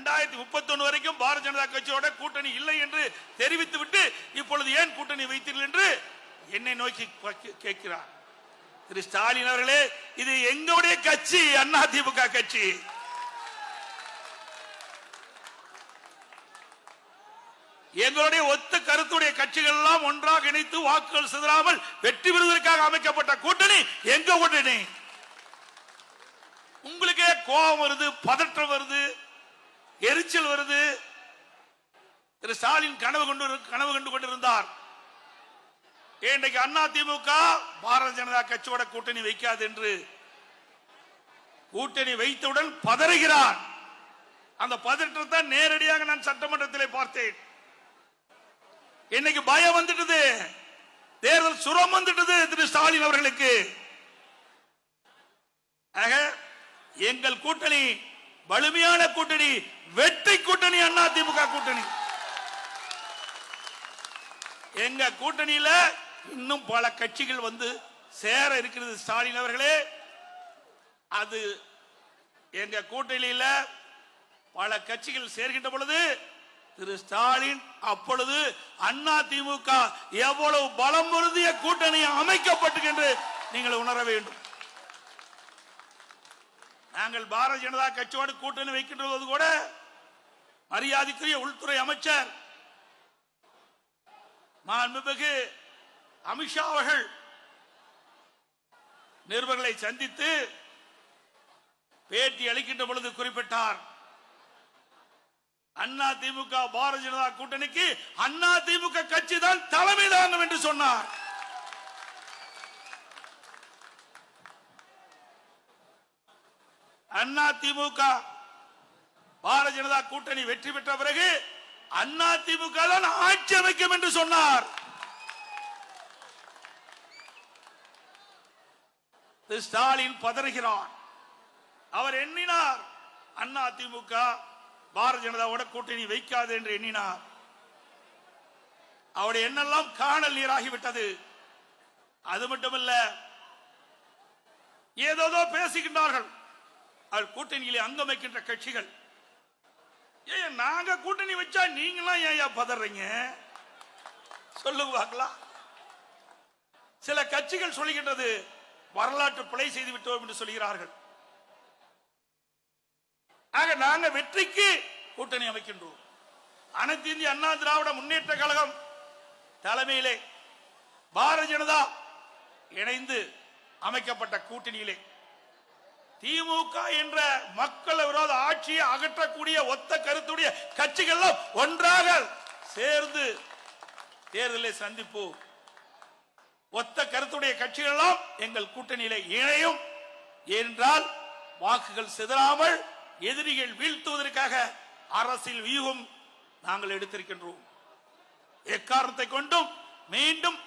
ரெண்டாயிரத்தி முப்பத்தி ஒன்னு வரைக்கும் பாரதிய ஜனதா கட்சியோட கூட்டணி இல்லை என்று தெரிவித்து விட்டு இப்பொழுது ஏன் கூட்டணி வைத்தீர்கள் என்று என்னை நோக்கி கேட்கிறார். திரு ஸ்டாலின் அவர்களே இது எங்களுடைய கட்சி அண்ணா திமுக கட்சி. எங்களுடைய ஒத்த கருத்துடைய கட்சிகள் எல்லாம் ஒன்றாக இணைத்து வாக்குகள் சிதறாமல் வெற்றி பெறுவதற்காக அமைக்கப்பட்ட கூட்டணி எங்க கூட்டணி? உங்களுக்கே கோபம் வருது பதற்றம் வருது. எரிச்சல் வருது. திரு ஸ்டாலின் கனவு கொண்டு கனவு கண்டு கொண்டிருந்தார். இன்றைக்கு அண்ணா திமுக பாரதிய ஜனதா கட்சியோட கூட்டணி வைக்காது என்று கூட்டணி வைத்தவுடன் பதறுகிறார். அந்த பதற்றத்தை நேரடியாக நான் சட்டமன்றத்திலே பார்த்தேன். இன்னைக்கு பயம் வந்துட்டது. தேர்தல் சுரம் வந்துட்டது திரு ஸ்டாலின் அவர்களுக்கு. ஆக எங்கள் கூட்டணி வலிமையான கூட்டணி வெற்றி கூட்டணி அண்ணா திமுக கூட்டணி. எங்க கூட்டணியில இன்னும் பல கட்சிகள் வந்து சேர இருக்கிறது ஸ்டாலின் அவர்களே. அது எங்க கூட்டணியில பல கட்சிகள் சேர்கின்ற பொழுது திரு ஸ்டாலின் அப்பொழுது அண்ணா திமுக எவ்வளவு பலம் பொருந்திய கூட்டணி அமைக்கப்பட்டுகின்ற நீங்கள் உணர வேண்டும். நாங்கள் பாரதிய ஜனதா கட்சியோடு கூட்டணி வைக்கின்றது கூட மரியாதைக்குரிய உள்துறை அமைச்சர் மாண்புமிகு அமித்ஷா அவர்கள் நிருபர்களை சந்தித்து பேட்டி அளிக்கின்ற பொழுது குறிப்பிட்டார். அண்ணா திமுக பாரதிய ஜனதா கூட்டணிக்கு அண்ணா திமுக கட்சி தான் தலைமை தாங்கும் என்று சொன்னார். அண்ணா திமுக. பாரதிய ஜனதா கூட்டணி வெற்றி பெற்ற பிறகு அண்ணா திமுக தான் ஆட்சி அமைக்கும் என்று சொன்னார். ஸ்டாலின் பதறுகிறான் அவர் எண்ணினார். அண்ணா திமுக பாரதிய ஜனதாவோட கூட்டணி வைக்காது என்று எண்ணினார். அவருடைய எண்ணெல்லாம் காணல் நீராகிவிட்டது அது மட்டுமல்ல ஏதோதோ பேசுகின்றார்கள். அவர் கூட்டணியிலே அங்கமைக்கின்ற கட்சிகள். ஏன் நாங்க கூட்டணி வச்சா நீங்களாம் ஏன் பதறீங்க? சொல்லுங்க பார்க்கலாம் சில கட்சிகள் சொல்லுகின்றது வரலாற்று பிழை செய்து விட்டோம் என்று சொல்கிறார்கள். ஆக நாங்க வெற்றிக்கு கூட்டணி அமைக்கின்றோம். அனைத்து இந்திய அண்ணா திராவிட முன்னேற்ற கழகம் தலைமையிலே பாரதிய ஜனதா இணைந்து அமைக்கப்பட்ட கூட்டணியிலே திமுக என்ற மக்கள் விரோத ஆட்சியை அகற்றக்கூடிய ஒத்த கருத்துடைய கட்சிகள் ஒன்றாக சேர்ந்து தேர்தலை சந்திப்போம் ஒத்த கருத்துடைய கட்சிகள் எங்கள் கூட்டணியில இணையும். என்றால் வாக்குகள் சிதறாமல் எதிரிகள் வீழ்த்துவதற்காக அரசியல் வியூகம் நாங்கள் எடுத்திருக்கின்றோம். எக்காரணத்தை கொண்டும் மீண்டும்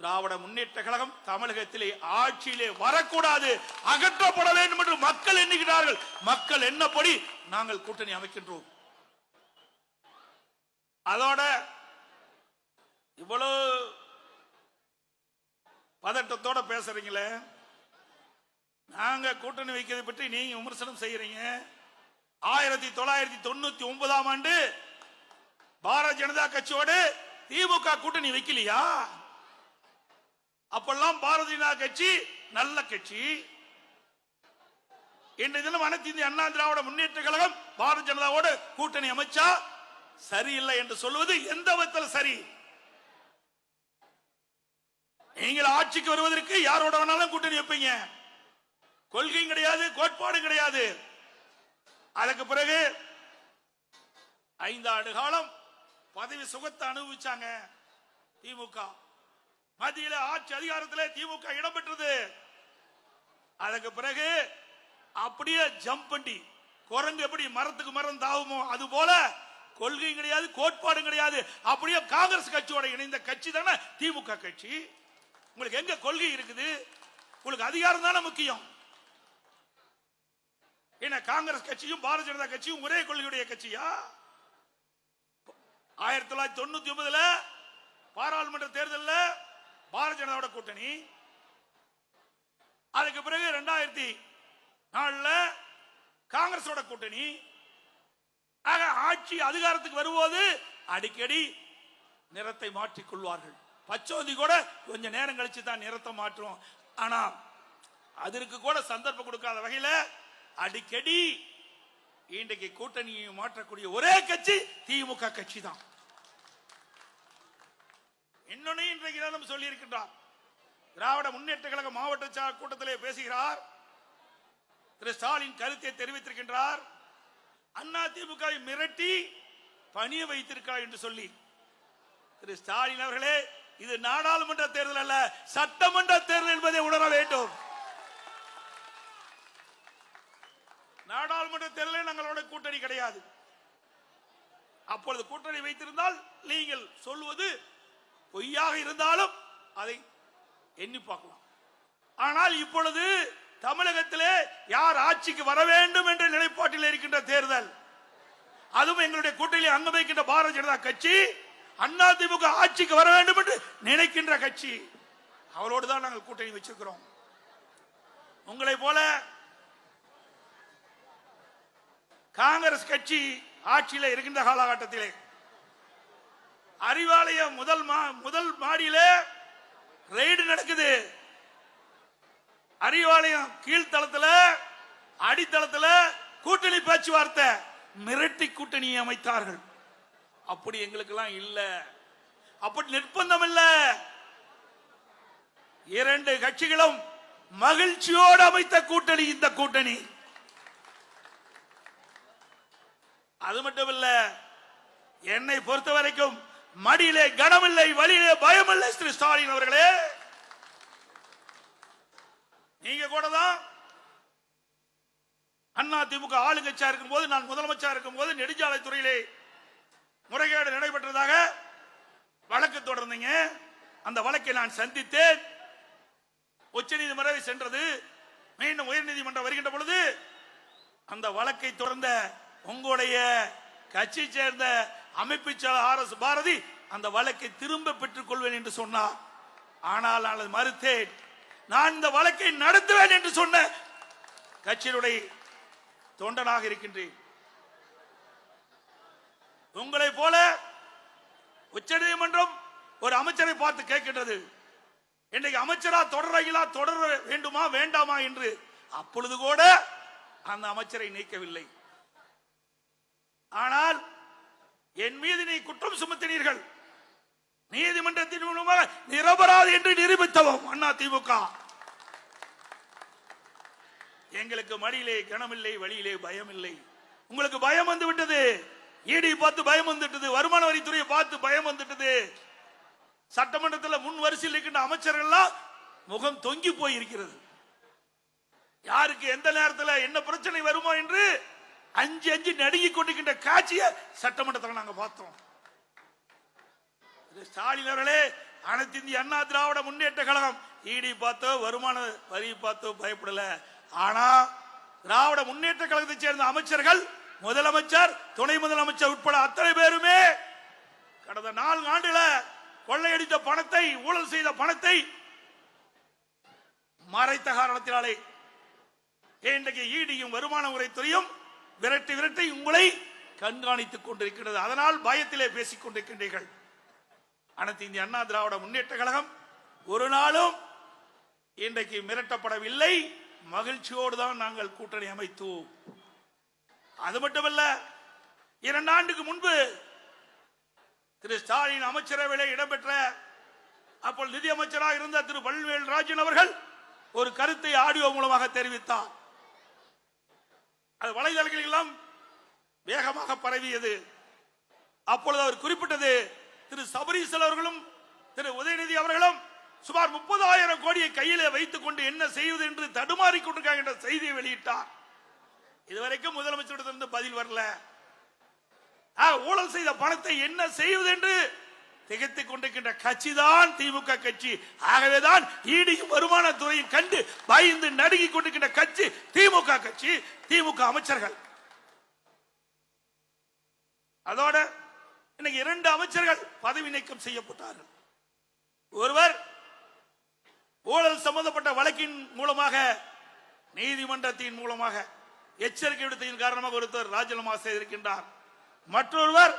திராவிட முன்னேற்ற கழகம் தமிழகத்திலே ஆட்சியிலே வரக்கூடாது அகற்றப்பட வேண்டும் என்று மக்கள் எண்ணுகிறார்கள். மக்கள் என்னப்படி நாங்கள் கூட்டணி அமைக்கின்றோம். அதோட இவ்வளவு பதட்டத்தோட பேசுறீங்களே? நாங்க கூட்டணி வைக்கிறதை பற்றி நீங்க விமர்சனம் செய்யறீங்க. ஆயிரத்தி தொள்ளாயிரத்தி தொண்ணூத்தி ஒன்பதாம் ஆண்டு பாரதிய ஜனதா கட்சியோடு திமுக கூட்டணி வைக்கலையா? அப்பெல்லாம் பாரதிய ஜனதா கட்சி நல்ல கட்சி. இன்றைய தினம் அனைத்து இந்திய அண்ணா திராவிட முன்னேற்ற கழகம் பாரதிய ஜனதாவோடு கூட்டணி அமைச்சா சரியில்லை என்று சொல்வது எந்த விதத்தில் சரி? நீங்கள் ஆட்சிக்கு வருவதற்கு யாரோட வேணாலும் கூட்டணி வைப்பீங்க. கொள்கையும் கிடையாது கோட்பாடும் கிடையாது. அதுக்கு பிறகு ஐந்து ஆண்டு காலம் பதவி சுகத்தை அனுபவிச்சாங்க திமுக. மத்தியில ஆட்சி அதிகாரத்தில் திமுக இடம்பெற்றது அதுக்கு பிறகு அப்படியே ஜம்ப் பண்ணி குரங்கு எப்படி மரத்துக்கு மரம் தாவுமோ அது போல கொள்கையும் கிடையாது கோட்பாடும் கிடையாது. அப்படியே காங்கிரஸ் கட்சியோட இணைந்த கட்சி தானே திமுக கட்சி. உங்களுக்கு எங்க கொள்கை இருக்குது? உங்களுக்கு அதிகாரம் தானே முக்கியம். என்ன காங்கிரஸ் கட்சியும் பாரதிய ஜனதா கட்சியும் ஒரே கொள்கையுடைய கட்சியா? ஆயிரத்தி தொள்ளாயிரத்தி தொண்ணூத்தி ஒன்பதுல பாராளுமன்ற தேர்தலில் பாரதிய ஜனதாவோட கூட்டணி. அதுக்கு பிறகு ரெண்டாயிரத்தி நாலுல காங்கிரஸோட கூட்டணி. ஆக ஆட்சி அதிகாரத்துக்கு வரும்போது அடிக்கடி நிறத்தை மாற்றிக் கொள்வார்கள். பச்சோந்தி கூட கொஞ்ச நேரம் கழிச்சு தான் நிறத்தை மாற்றும். ஆனா அதற்கு கூட சந்தர்ப்பம் கொடுக்காத வகையில அடிக்கடி இன்றைக்கு கூட்டணியை மாற்றக்கூடிய ஒரே கட்சி திமுக கட்சி தான். இன்னொன்னு இன்றைக்கு தான் நம்ம சொல்லி இருக்கின்றார் திராவிட முன்னேற்ற கழக மாவட்ட கூட்டத்திலே பேசுகிறார். திரு ஸ்டாலின் கருத்தை தெரிவித்திருக்கின்றார். அண்ணா திமுகவை மிரட்டி பணிய வைத்திருக்கிறார் என்று சொல்லி. திரு ஸ்டாலின் அவர்களே இது நாடாளுமன்ற தேர்தல் அல்ல சட்டமன்ற தேர்தல் என்பதை உணர வேண்டும். நாடாளுமன்ற தேர்தலில் நாங்களோட கூட்டணி கிடையாது. அப்பொழுது கூட்டணி வைத்திருந்தால் நீங்கள் சொல்வது பொய்யாக இருந்தாலும் அதை எண்ணி பார்க்கலாம். ஆனால் இப்பொழுது தமிழகத்திலே யார் ஆட்சிக்கு வர வேண்டும் என்ற நிலைப்பாட்டில் இருக்கின்ற தேர்தல் அதுவும் எங்களுடைய கூட்டணியில் அங்கம் வைக்கின்ற பாரதிய ஜனதா கட்சி அண்ணா திமுக ஆட்சிக்கு வர வேண்டும் என்று நினைக்கின்ற கட்சி. அவரோடு தான் நாங்கள் கூட்டணி வச்சிருக்கிறோம். உங்களை போல காங்கிரஸ் கட்சி ஆட்சியில் இருக்கின்ற காலகட்டத்திலே அறிவாலய முதல் மா- முதல் மாடியில ரெய்டு நடக்குது. அறிவாலயம் கீழ்த்தளத்துல அடித்தளத்துல கூட்டணி பேச்சுவார்த்தை மிரட்டி கூட்டணியை அமைத்தார்கள். அப்படி எங்களுக்கெல்லாம் இல்ல. அப்படி நிர்பந்தம் இல்ல. இரண்டு கட்சிகளும் மகிழ்ச்சியோடு அமைத்த கூட்டணி இந்த கூட்டணி. அது மட்டும் இல்ல என்னை பொறுத்த வரைக்கும் மடியிலே கனமில்லை வழியிலே பயமில்லை திரு ஸ்டாலின் அவர்களே. நீங்க கூட தான் அண்ணா திமுக ஆளுங்கட்சியா இருக்கும் போது நான் முதலமைச்சா இருக்கும் போது நெடுஞ்சாலைத்துறையிலே முறைகேடு நடைபெற்றதாக வழக்கு தொடர்ந்தீங்க. அந்த வழக்கை நான் சந்தித்தேன். உச்சநீதிமன்றம் சென்றது. மீண்டும் உயர்நீதிமன்றம் வருகின்ற பொழுது அந்த வழக்கை தொடர்ந்த உங்களுடைய கட்சி சேர்ந்த அமைப்பு செயலர் ஆர் எஸ் பாரதி அந்த வழக்கை திரும்ப பெற்றுக் கொள்வேன் என்று சொன்னார் ஆனால் நான் மறுத்தேன். நான் இந்த வழக்கை நடத்துவேன் என்று சொன்ன கட்சியினுடைய தொண்டனாக இருக்கின்றேன். உங்களை போல உச்சநீதிமன்றம் ஒரு அமைச்சரை பார்த்து கேட்கின்றது. இன்னைக்கு அமைச்சரா தொடரையிலா தொடர வேண்டுமா? வேண்டாமா? என்று அப்பொழுது கூட அந்த அமைச்சரை நீக்கவில்லை. ஆனால் என் மீது நீ குற்றம் சுமத்தினீர்கள். நீதிமன்றத்தின் மூலமாக நிரபராது என்று நிரூபித்தவம் அண்ணா திமுக. எங்களுக்கு மடியிலே கனமில்லை வழியிலே பயம் இல்லை உங்களுக்கு பயம் வந்து விட்டது. ஈடி பார்த்து பயம் வந்துட்டது வருமான வரித்துறையை பார்த்து பயம் வந்துட்டது சட்டமன்றத்தில் முன் வரிசையில் இருக்கின்ற அமைச்சர்கள்லாம் முகம் தொங்கி போய் இருக்கிறது யாருக்கு எந்த நேரத்தில் என்ன பிரச்சனை வருமோ என்று அஞ்சு அஞ்சு நடுங்கி கொண்டிருக்கின்ற காட்சியை சட்டமன்றத்தில் நாங்க பார்த்தோம். ஸ்டாலின் அவர்களே அனைத்து இந்திய அண்ணா திராவிட முன்னேற்ற கழகம். ஈடி பார்த்தோ வருமான வரி பார்த்தோ பயப்படல. ஆனா திராவிட முன்னேற்ற கழகத்தை சேர்ந்த அமைச்சர்கள் முதலமைச்சர் துணை முதலமைச்சர் உட்பட அத்தனை பேருமே கடந்த நான்கு ஆண்டுல கொள்ளையடித்த பணத்தை ஊழல் செய்த பணத்தை மறைத்த காரணத்தினாலே இன்றைக்கு ஈடியும் வருமான உரைத்துறையும் விரட்டி விரட்டி உங்களை கண்காணித்துக் கொண்டிருக்கிறது. அதனால் பயத்திலே பேசிக் கொண்டிருக்கின்றீர்கள். அனைத்து இந்திய அண்ணா திராவிட முன்னேற்ற கழகம் ஒரு நாளும் இன்றைக்கு மிரட்டப்படவில்லை. மகிழ்ச்சியோடு தான் நாங்கள் கூட்டணி அமைத்தோம். அது மட்டுமல்ல இரண்டு ஆண்டுக்கு முன்பு திரு ஸ்டாலின் அமைச்சரவையில் இடம்பெற்ற அப்போ நிதி அமைச்சராக இருந்த திரு பல்வேல் ராஜன் அவர்கள் ஒரு கருத்தை ஆடியோ மூலமாக தெரிவித்தார். அது வலைதளங்கள் எல்லாம் வேகமாக பரவியது. அப்பொழுது அவர் குறிப்பிட்டது திரு சபரீசல் அவர்களும் திரு உதயநிதி அவர்களும் சுமார் முப்பதாயிரம் கோடியை கையிலே வைத்துக் கொண்டு என்ன செய்வது என்று தடுமாறிக் கொண்டிருக்காங்க என்ற செய்தியை வெளியிட்டார். இதுவரைக்கும் முதலமைச்சரிடத்திலிருந்து பதில் வரல. ஊழல் செய்த பணத்தை என்ன செய்வது என்று திகைத்துக் கொண்டிருக்கின்ற கட்சி தான் திமுக கட்சி. ஆகவேதான் ஈடியும் வருமானத்துறையும் கண்டு பயந்து நடுங்கி கொண்டிருக்கின்ற கட்சி திமுக கட்சி திமுக அமைச்சர்கள். அதோட இன்னைக்கு இரண்டு அமைச்சர்கள் பதவி நீக்கம் செய்யப்பட்டார்கள். ஒருவர் ஊழல் சம்பந்தப்பட்ட வழக்கின் மூலமாக நீதிமன்றத்தின் மூலமாக எச்சரிக்கை விடுத்ததின் காரணமாக ஒருத்தர் ராஜினாமா செய்திருக்கின்றார். மற்றொருவர்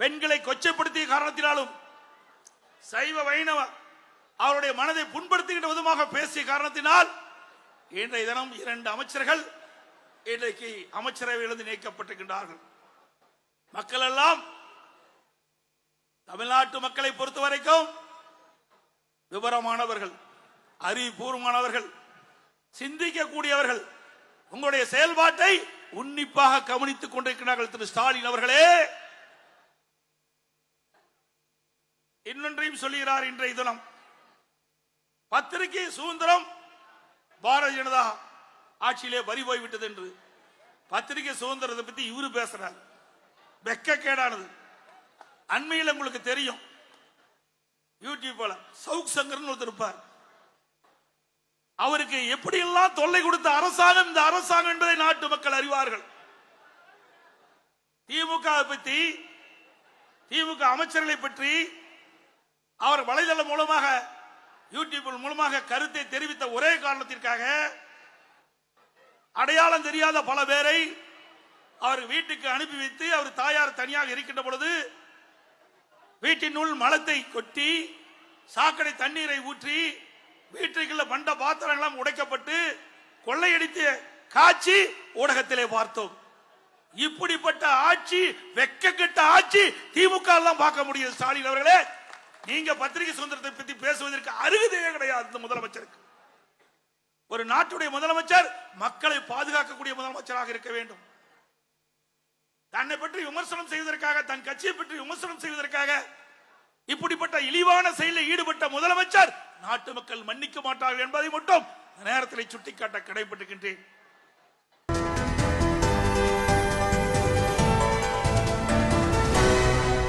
பெண்களை கொச்சைப்படுத்திய காரணத்தினாலும் சைவ வைணவ அவருடைய மனதை புண்படுத்துகின்ற விதமாக பேசிய காரணத்தினால் இன்றைய தினம் இரண்டு அமைச்சர்கள் இன்றைக்கு அமைச்சரவையிலிருந்து நீக்கப்பட்டிருக்கின்றார்கள். மக்கள் எல்லாம் தமிழ்நாட்டு மக்களை பொறுத்த வரைக்கும் விவரமானவர்கள் அறிவுபூர்வமானவர்கள் சிந்திக்கக்கூடியவர்கள் உங்களுடைய செயல்பாட்டை உன்னிப்பாக கவனித்துக் கொண்டிருக்கிறார்கள் திரு ஸ்டாலின் அவர்களே. இன்னொன்றையும் சொல்லுகிறார் இன்றைய தினம். பத்திரிகை சுதந்திரம் பாரதிய ஜனதா ஆட்சியிலே வரி போய்விட்டது என்று. பத்திரிகை சுதந்திரத்தை பத்தி இவரு பேசுறார். வெக்கக்கேடானது. அண்மையில் உங்களுக்கு தெரியும். யூடியூப்ல சவுக் சங்கர்னு ஒருத்தர் இருப்பார். அவருக்கு எப்படியெல்லாம் தொல்லை கொடுத்த அரசாங்கம் இந்த அரசாங்கம் என்பதை நாட்டு மக்கள் அறிவார்கள். திமுக பத்தி பற்றி திமுக அமைச்சர்களை பற்றி அவர் வலைதளம் மூலமாக யூடியூப் மூலமாக கருத்தை தெரிவித்த ஒரே காரணத்திற்காக அடையாளம் தெரியாத பல பேரை அவர் வீட்டுக்கு அனுப்பி வைத்து அவர் தாயார் தனியாக இருக்கின்ற பொழுது வீட்டினுள் மலத்தை கொட்டி சாக்கடை தண்ணீரை ஊற்றி வீட்டுக்குள்ள பண்ட பாத்திரங்களும் உடைக்கப்பட்டு கொள்ளையடித்து காட்சி ஊடகத்திலே பார்த்தோம். இப்படிப்பட்ட ஆட்சி வெக்கக்கெட்ட ஆட்சி திமுக எல்லாம் பார்க்க முடியும் ஸ்டாலின் அவர்களே. நீங்க பத்திரிகை சுதந்திரத்தை பத்தி பேசுவதற்கு அருகதையே கிடையாது இந்த முதலமைச்சருக்கு. ஒரு நாட்டுடைய முதலமைச்சர் மக்களை பாதுகாக்கக்கூடிய முதலமைச்சராக இருக்க வேண்டும். தன்னை பற்றி விமர்சனம் செய்வதற்காக தன் கட்சியை பற்றி விமர்சனம் செய்வதற்காக இப்படிப்பட்ட இழிவான செயலில் ஈடுபட்ட முதலமைச்சர் நாட்டு மக்கள் மன்னிக்க மாட்டார்கள் என்பதை மட்டும் நேரத்தில் சுட்டிக்காட்ட கடைபிடிக்கின்றேன்